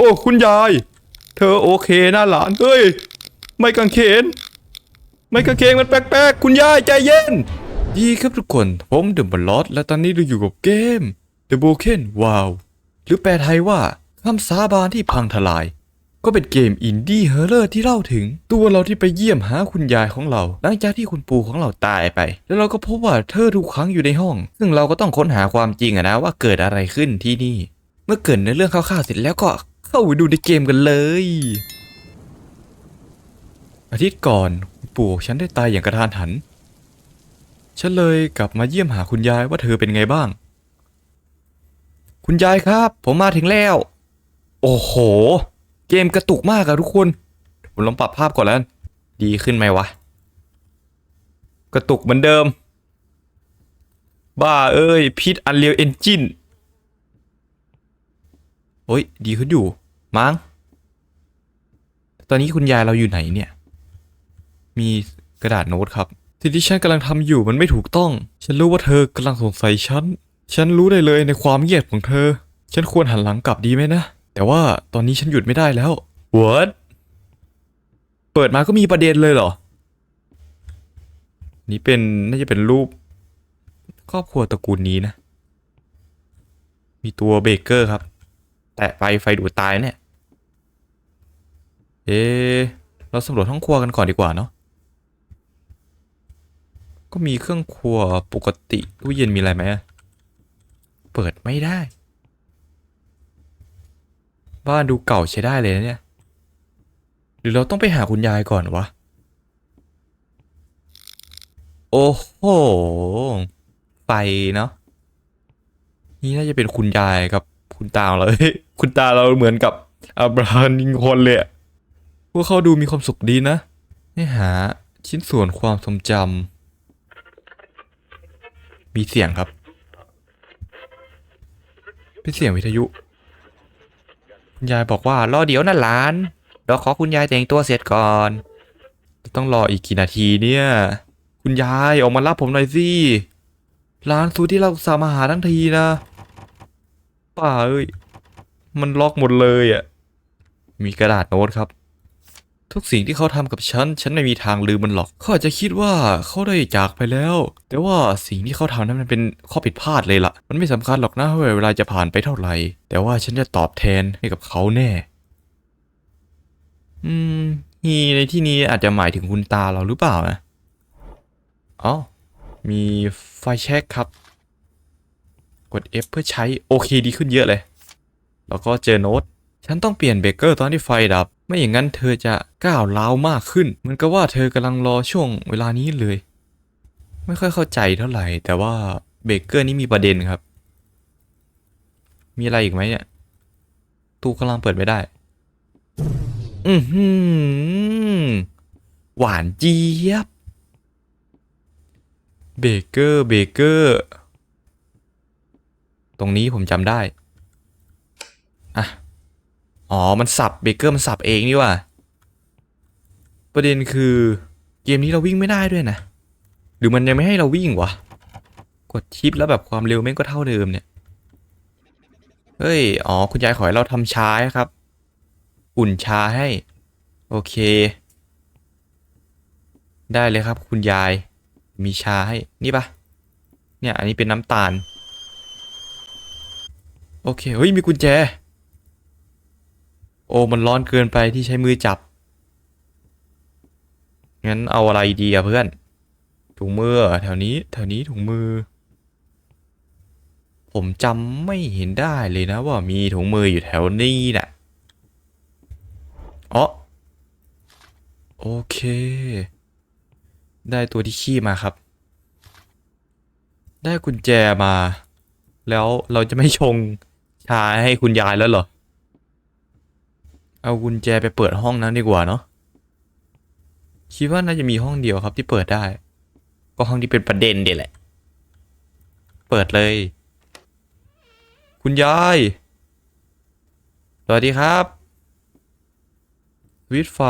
โอ้คุณยาย เธอโอเคนะหลานเฮ้ย ไม่กางเขน ไม่กางเขนมันแปลกๆ คุณยายใจเย็น ดีครับทุกคนผมเดอะบอลลอดและตอนนี้เราอยู่กับเกม The Broken Wow หรือแปลไทยว่าคำสาบานที่พังทลาย ก็เป็นเกมอินดี้เฮอร์เรอร์ที่เล่าถึง ตัวเราที่ไปเยี่ยมหาคุณยายของเรา หลังจากที่คุณปู่ของเราตายไป แล้วเราก็พบว่าเธอถูกขังอยู่ในห้อง ซึ่งเราก็ต้องค้นหาความจริงอะนะว่าเกิดอะไรขึ้นที่นี่ เมื่อเกิดในเรื่องคร่าวๆเสร็จแล้วก็ เข้าไปดูในเกมกันเลย อาทิตย์ก่อนปู่ฉันได้ตายอย่างกระทานหัน ฉันเลยกลับมาเยี่ยมหาคุณยายว่าเธอเป็นไงบ้าง คุณยายครับ ผมมาถึงแล้ว โอ้โห เกมกระตุกมากอะทุกคน ผมลองปรับภาพก่อนแล้ว ดีขึ้นไหมวะ กระตุกเหมือนเดิม บ้าเอ้ยพิษอันเรียวเอนจิน โอ้ย ดีขึ้นอยู่ มั้ง ตอนนี้คุณยายเราอยู่ไหนเนี่ย มีกระดาษโน้ตครับ สิ่งที่ฉันกำลังทำอยู่มันไม่ถูกต้อง ฉันรู้ว่าเธอกำลังสงสัยฉัน ฉันรู้ได้เลยในความเงียบของเธอ ฉันควรหันหลังกลับดีไหมนะ แต่ว่าตอนนี้ฉันหยุดไม่ได้แล้ว What เปิดมาก็มีประเด็นเลยเหรอ นี่เป็นน่าจะเป็นรูป ครอบครัวตระกูลนี้นะ มีตัวเบเกอร์ครับ แตะไปไฟดูดตายเนี่ย เอเราสำรวจห้องครัวกันก่อนดีกว่าเนาะ ก็มีเครื่องครัวปกติตู้เย็นมีอะไรไหมอะเปิดไม่ได้ บ้านดูเก่าใช้ได้เลยนะเนี่ย หรือเราต้องไปหาคุณยายก่อนวะ โอ้โห ไฟเนาะ นี่น่าจะเป็นคุณยายกับ คุณตาเราเฮ้ยคุณตาเราเหมือนกับอับราฮัมลิงคอนเลยพวกเขาดูมีความสุขดีนะให้หาชิ้นส่วนความทรงจำมีเสียงครับ เป็นเสียงวิทยุ คุณยายบอกว่ารอเดี๋ยวนะหลานเราขอคุณยายแต่งตัวเสร็จก่อน ต้องรออีกกี่นาทีเนี่ย คุณยายออกมารับผมหน่อยสิร้านซูที่เราสามาหาทั้งทีนะ ป้าเอ้ย มันล็อกหมดเลยอะ มีกระดาษโน้ตครับ ทุกสิ่งที่เขาทำกับฉัน ฉันไม่มีทางลืมมันหรอก เขาอาจจะคิดว่าเขาได้จากไปแล้ว แต่ว่าสิ่งที่เขาทำนั้นมันเป็นข้อผิดพลาดเลยล่ะ มันไม่สำคัญหรอกนะว่าเวลาจะผ่านไปเท่าไหร่ แต่ว่าฉันจะตอบแทนให้กับเขาแน่ อืมฮีในที่นี้อาจจะหมายถึงคุณตาเราหรือเปล่านะอ๋อมีไฟแช็กครับ กด F เพื่อใช้ โอเคดีขึ้นเยอะเลย แล้วก็เจอโน้ต ฉันต้องเปลี่ยนเบรกเกอร์ตอนที่ไฟดับ ไม่อย่างนั้นเธอจะก้าวร้าวมากขึ้นเหมือนกับว่าเธอกำลังรอช่วงเวลานี้เลย ไม่ค่อยเข้าใจเท่าไหร่ แต่ว่าเบรกเกอร์นี้มีประเด็นครับ มีอะไรอีกไหมเนี่ย ตู้กำลังเปิดไม่ได้ อือหือ หวานเจี๊ยบ เบเกอร์ เบเกอร์ ตรงนี้ผมจำได้ อะ อ๋อ มันสับเบเกอร์มันสับเองนี่ว่ะ ประเด็นคือเกมนี้เราวิ่งไม่ได้ด้วยนะ หรือมันยังไม่ให้เราวิ่งวะ กดชิปแล้วแบบความเร็วแม่งก็เท่าเดิมเนี่ย เฮ้ย อ๋อ คุณยายขอให้เราทำช้าครับ อุ่นชาให้ โอเค ได้เลยครับ คุณยาย มีชาให้ นี่ปะเนี่ย อันนี้เป็นน้ำตาล โอเค เฮ้ย มีกุญแจ โอ้ มันร้อนเกินไปที่ใช้มือจับ งั้นเอาอะไรดีอะเพื่อน ถุงมือเหรอแถวนี้ แถวนี้ถุงมือ ผมจำไม่เห็นได้เลยนะว่ามีถุงมืออยู่แถวนี้น่ะอ๋อโอเค ได้ตัวที่ขี้มาครับ ได้กุญแจมา แล้วเราจะไม่ชง ชาให้คุณยายแล้วเหรอ เอากุญแจไปเปิดห้องนั้นดีกว่าเนาะ คิดว่าน่าจะมีห้องเดียวครับที่เปิดได้ ก็ห้องที่เป็นประเด็นเดียแหละ เปิดเลย คุณยาย สวัสดีครับสวิตช์ไฟ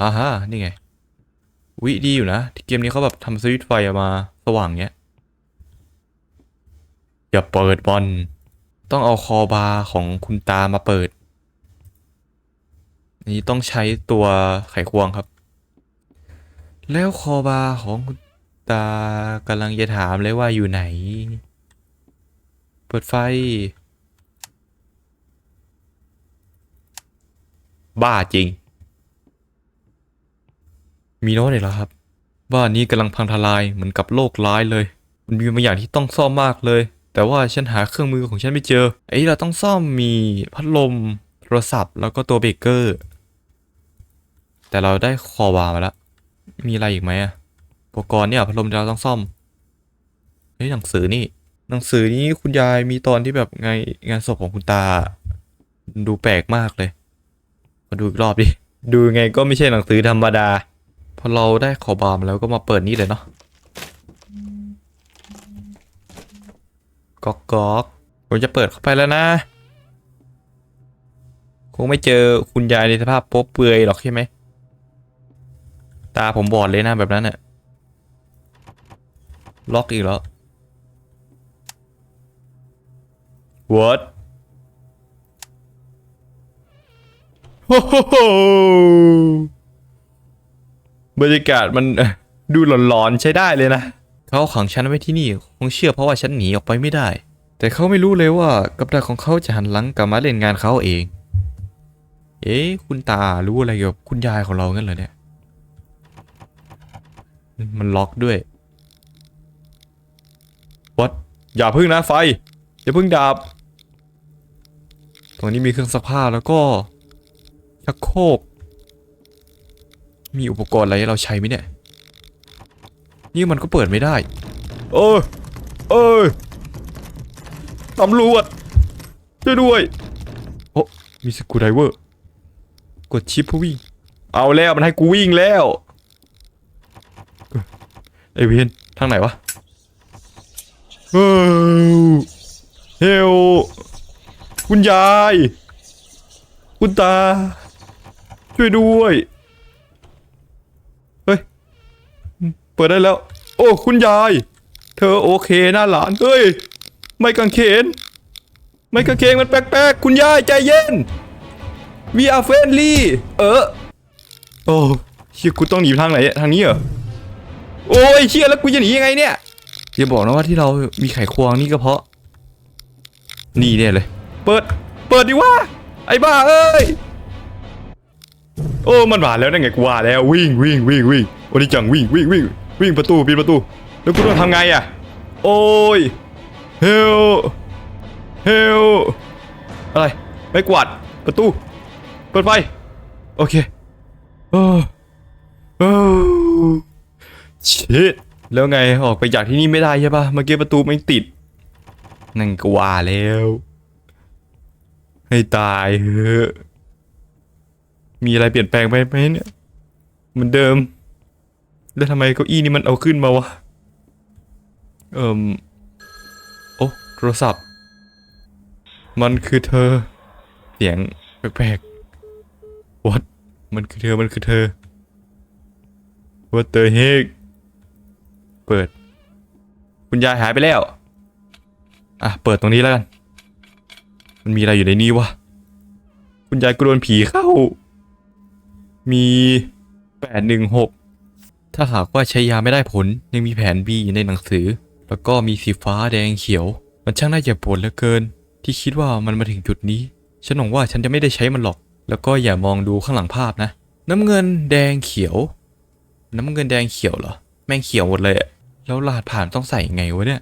อ่าฮะ นี่ไง วิดีอยู่นะ เกมนี้เขาแบบทำสวิตไฟออกมาสว่างเงี้ย อย่าเปิดบอล ต้องเอาคอบาร์ของคุณตามาเปิด นี่ต้องใช้ตัวไขควงครับ แล้วคอบาของคุณตากำลังจะถามเลยว่าอยู่ไหน เปิดไฟ บ้าจริง มีโน้ตอีกแล้วครับ บ้านนี้กำลังพังทลายเหมือนกับโลกร้ายเลย มันมีบางอย่างที่ต้องซ่อมมากเลย แต่ว่าฉันหาเครื่องมือของฉันไม่เจอ ไอ้เราต้องซ่อมมีพัดลมโทรศัพท์แล้วก็ตัวเบเกอร์ แต่เราได้คอบามาแล้ว มีอะไรอีกไหมอะอุปกรณ์เนี่ยพัดลมเราต้องซ่อม เฮ้ยหนังสือนี่ หนังสือนี้คุณยายมีตอนที่แบบไงงานศพของคุณตา ดูแปลกมากเลย มาดูอีกรอบดิ ดูไงก็ไม่ใช่หนังสือธรรมดา พอเราได้ขอบามาแล้วก็มาเปิดนี่เลยเนาะ ก๊อกก๊อกผมจะเปิดเข้าไปแล้วนะ คงไม่เจอคุณยายในสภาพโป๊เปลือยหรอกใช่ไหม ตาผมบอดเลยนะแบบนั้นน่ะ ล็อกอีกแล้ว What โอ้โหบรรยากาศมันเอ่อดูหลอนๆใช้ได้เลยนะ เขาขังฉันไว้ที่นี่คงเชื่อเพราะว่าฉันหนีออกไปไม่ได้ แต่เขาไม่รู้เลยว่ากับดักของเขาจะหันหลังกลับมาเล่นงานเขาเอง เอ๊ะคุณตารู้อะไรเกี่ยวกับคุณยายของเรางั้นเหรอเนี่ย มันล็อกด้วยวัดอย่าพึ่งนะไฟ อย่าพึ่งดับตรงนี้มีเครื่องซักผ้าแล้วก็ชักโครกมีอุปกรณ์อะไรให้เราใช้ไหมเนี่ย นี่มันก็เปิดไม่ได้ เออเออตำรวจช่วยด้วยโอ้มีสกูไดเวอร์กดชิปเพื่อวิ่ง เอาแล้วมันให้กูวิ่งแล้วไอเวนทางไหนวะเฮ้ยเฮลคุณยาย คุณตา ช่วยด้วย เฮ้ย เปิดได้แล้ว โอ้ คุณยาย เธอโอเคนะหลาน เฮ้ย ไม่กังเขน ไม่กังเขนมันแปลกๆ คุณยายใจเย็น We are friendly เออ โอ้เชี่ยกูต้องหนีทางไหนทางนี้เหรอ โอ้ยเชี่ยแล้วกูจะหนียังไงเนี่ยอย่าบอกนะว่าที่เรามีไขควงนี่ก็เพราะ นี่เนี่ยเลย เปิด เปิดดิว่า ไอ้บ้าเอ้ย โอ้ มันมาแล้วนั่นไงกูว่าแล้ววิ่งวิ่งวิ่งวิ่งโอ้นี่จังวิ่งวิ่งวิ่ง วิ่งประตูปิดประตู แล้วกูต้องทำไงอะ โอ้ยเฮลเฮลอะไรไม่กวาดประตู เปิดไฟ โอเคโอ้โอ้ชิตแล้วไงออกไปจากที่นี่ไม่ได้ใช่ปะเมื่อกี้ประตูไม่ติด นั่นกว่าแล้ว ให้ตายเถอะมีอะไรเปลี่ยนแปลงไปไหมเนี่ยเหมือนเดิม แล้วทำไมเก้าอี้นี่มันเอาขึ้นมาวะ เอ่มโอ้โทรศัพท์ มันคือเธอ เสียงแปลกๆ What มันคือเธอ มันคือเธอ What the heck เปิด คุณยายหายไปแล้ว อะ เปิดตรงนี้แล้วกัน มันมีอะไรอยู่ในนี้วะ คุณยายกลัวโดนผีเข้า มีแปดหนึ่งหก ถ้าหากว่าใช้ยาไม่ได้ผลยังมีแผน B ในหนังสือ แล้วก็มีสีฟ้าแดงเขียว มันช่างน่าเจ็บปวดเหลือเกิน ที่คิดว่ามันมาถึงจุดนี้ ฉันหวังว่าฉันจะไม่ได้ใช้มันหรอก แล้วก็อย่ามองดูข้างหลังภาพนะ น้ำเงินแดงเขียว น้ำเงินแดงเขียวเหรอ แม่งเขียวหมดเลยอะแล้วรหัสผ่านต้องใส่ไงวะเนี่ย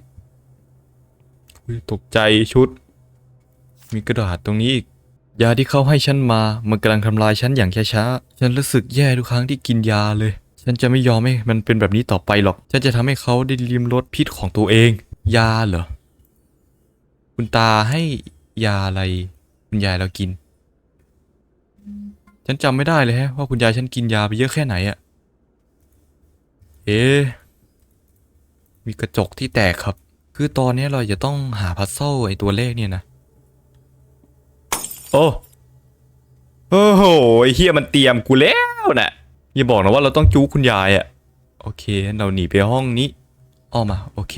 อุ๊ยตกใจชุด มีกระดาษตรงนี้อีกยาที่เขาให้ฉันมา มันกำลังทำลายฉันอย่างช้าๆ ฉันรู้สึกแย่ทุกครั้งที่กินยาเลย ฉันจะไม่ยอมให้มันเป็นแบบนี้ต่อไปหรอก ฉันจะทำให้เขาได้ลิมรสพิษของตัวเอง ยาเหรอ คุณตาให้ยาอะไร คุณยายเรากิน ฉันจำไม่ได้เลยฮะว่าคุณยายฉันกินยาไปเยอะแค่ไหนอะเอ๊ะมีกระจกที่แตกครับ คือตอนนี้เราจะต้องหาพัซเซิลไอตัวเลขเนี่ยนะ โอ้ โอ้โห ไอเฮียมันเตรียมกูแล้วนะ อย่าบอกนะว่าเราต้องจู้คุณยายอะโอเค เราหนีไปห้องนี้อ้อมา โอเค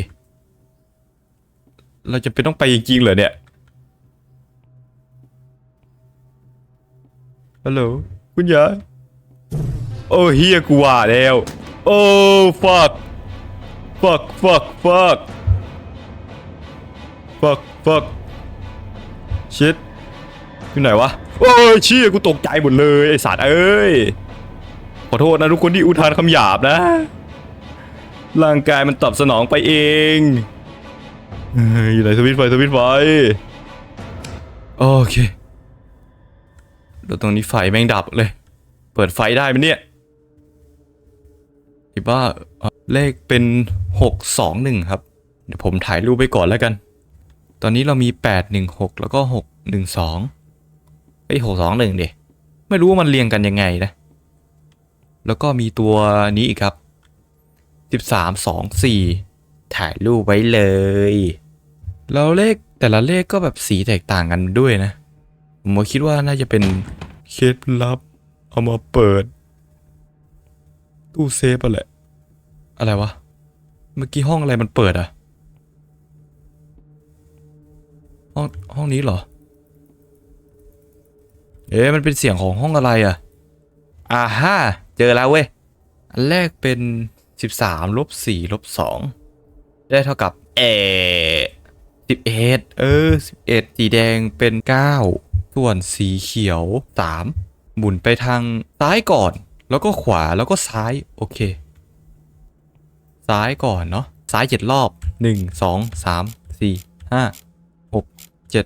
เราจะเป็นต้องไปจริงๆเหรอเนี่ยฮัลโหลคุณยาย โอ้เฮียกูว่าแล้ว โอ้ fuck fuck fuck fuck fuck fuck shit อยู่ไหนวะ โอ้ยเชี่ยกูตกใจหมดเลย ไอสัตว์เอ้ย อโทษนะทุกคนที่อุทานคำหยาบนะ ร่างกายมันตอบสนองไปเองอยู่ไหนสวิตช์ไฟสวิตช์ไฟโอเคแล้วตรงนี้ไฟแม่งดับเลย เปิดไฟได้ไหมเนี่ยที่บ้าเอ่อเลขเป็นหกสองหนึ่งครับ เดี๋ยวผมถ่ายรูปไปก่อนแล้วกัน ตอนนี้เรามีแปดหนึ่งหกแล้วก็หกหนึ่งสองไอ้หกสองหนึ่งเดไม่รู้ว่ามันเรียงกันยังไงนะ แล้วก็มีตัวนี้อีกครับสิบสามสองสี่ถ่ายรูปไว้เลย แล้วเลขแต่ละเลขก็แบบสีแตกต่างกันด้วยนะ ผมคิดว่าน่าจะเป็นเคล็ดลับ เอามาเปิด ตู้เซฟอะไรอะไรวะ เมื่อกี้ห้องอะไรมันเปิดอะห้องห้องนี้เหรอ เอ๊ะมันเป็นเสียงของห้องอะไรอะอ่าฮ่า เจอแล้วเว้ย อันแรกเป็น 13ลบ4ลบ2ได้เท่ากับเอสิบเอ็ดเออสิบเอ็ดสีแดงเป็นเก้าส่วนสีเขียวสามหมุนไปทางซ้ายก่อน แล้วก็ขวาแล้วก็ซ้าย โอเค ซ้ายก่อนเนาะซ้ายเจ็ดรอบหนึ่งสองสามสี่ห้าหกเจ็ด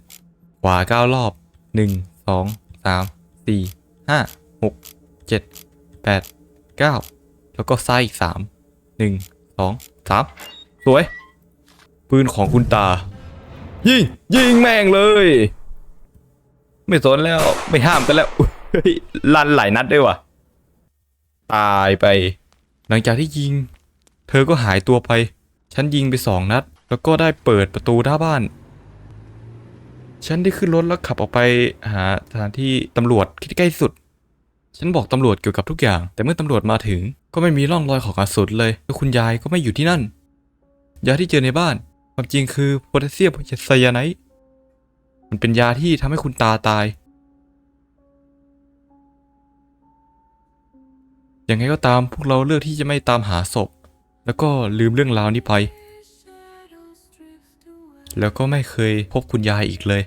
ขวาเก้ารอบหนึ่งสองสามสี่ห้าหกเจ็ด แปดเก้าแล้วก็ซ้อีกสามหนึ่งสองสามสวย ปืนของคุณตา ยิง ยิงแม่งเลย ไม่สนแล้วไม่ห้ามกันแล้วลั่นหลายนัดด้วยว่ะ ตายไป หลังจากที่ยิง เธอก็หายตัวไป ฉันยิงไปสองนัด แล้วก็ได้เปิดประตูหน้าบ้าน ฉันได้ขึ้นรถแล้วขับออกไปหาสถานที่ตำรวจที่ใกล้สุด ฉันบอกตำรวจเกี่ยวกับทุกอย่าง แต่เมื่อตำรวจมาถึง ก็ไม่มีร่องรอยของกระสุนเลยแล้วคุณยายก็ไม่อยู่ที่นั่น ยาที่เจอในบ้าน ความจริงคือโพแทสเซียมไซยาไนด์มันเป็นยาที่ทำให้คุณตาตาย ยังไงก็ตามพวกเราเลือกที่จะไม่ตามหาศพ แล้วก็ลืมเรื่องราวนี้ไป แล้วก็ไม่เคยพบคุณยายอีกเลย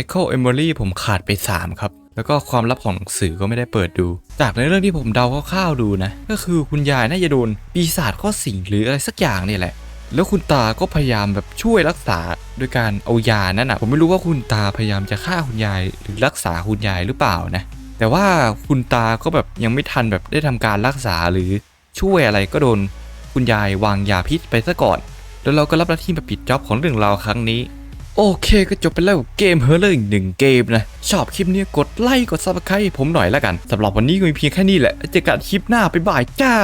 Echo Emery ผมขาดไป 3 ครับ แล้วก็ความลับของหนังสือก็ไม่ได้เปิดดู จากในเรื่องที่ผมเดาคร่าวๆดูนะ ก็คือคุณยายน่าจะโดนปีศาจข้อสิงหรืออะไรสักอย่างเนี่ยแหละ แล้วคุณตาก็พยายามแบบช่วยรักษาโดยการเอายานั่นนะผมไม่รู้ว่าคุณตาพยายามจะฆ่าคุณยายหรือรักษาคุณยายหรือเปล่านะ แต่ว่าคุณตาก็แบบยังไม่ทันแบบได้ทำการรักษาหรือช่วยอะไรก็โดนคุณยายวางยาพิษไปซะก่อน แล้วเราก็รับหน้าที่มาปิดจ็อบของเรื่องราวครั้งนี้ โอเคก็จบไปแล้วเกมเฮอร์เลอร์อีกหนึ่งเกมนะ ชอบคลิปนี้กดไลค์กดซับสไครต์ผมหน่อยแล้วกันสำหรับวันนี้ก็มีเพียงแค่นี้แหละเจอกันคลิปหน้าไปบ่ายจ้า